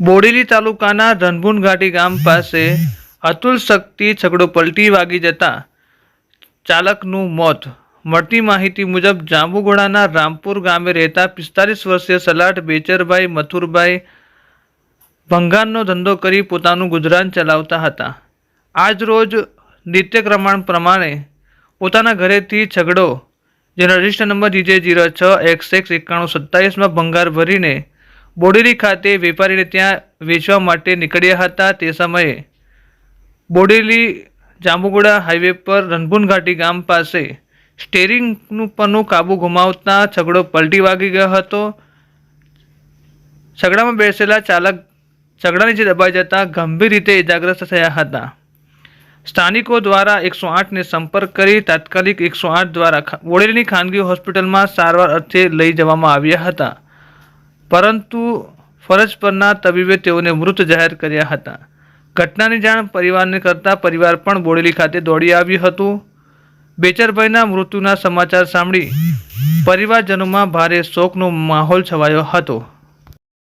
બોડેલી તાલુકાના રનભુન ઘાટી ગામ પાસે અતુલ શક્તિ છગડો પલટી વાગી જતા ચાલકનું મોત. મળતી માહિતી મુજબ જાંબુગોડાના રામપુર ગામે રહેતા પિસ્તાલીસ વર્ષીય સલાટ બેચરભાઈ મથુરભાઈ ભંગારનો ધંધો કરી પોતાનું ગુજરાન ચલાવતા હતા. આજ રોજ નિત્યક્રમણ પ્રમાણે પોતાના ઘરેથી છગડો, જેનો રજિસ્ટર નંબર જીજે જીરો છ એક્સ એક્સ એકાણું સત્તાવીસમાં ભંગાર ભરીને બોડેલી ખાતે વેપારીને ત્યાં વેચવા માટે નીકળ્યા હતા તે સમયે બોડેલી જાંબુગોડા હાઈવે પર રણભુન ઘાટી ગામ પાસે સ્ટેરિંગનું પરનું કાબુ ગુમાવતા છગડો પલટી વાગી ગયો હતો. છગડામાં બેસેલા ચાલક છગડા નીચે દબાઈ જતા ગંભીર રીતે ઇજાગ્રસ્ત થયા હતા. સ્થાનિકો દ્વારા એકસો આઠને સંપર્ક કરી તાત્કાલિક એકસો આઠ દ્વારા બોડેલીની ખાનગી હોસ્પિટલમાં સારવાર અર્થે લઈ જવામાં આવ્યા હતા. પરંતુ ફરજ પરના તબીબે તેઓને મૃત જાહેર કર્યા હતા. ઘટનાની જાણ પરિવારને કરતાં પરિવાર પણ બોડેલી ખાતે દોડી આવ્યું હતું. બેચરભાઈના મૃત્યુના સમાચાર સાંભળી પરિવારજનોમાં ભારે શોકનો માહોલ છવાયો હતો.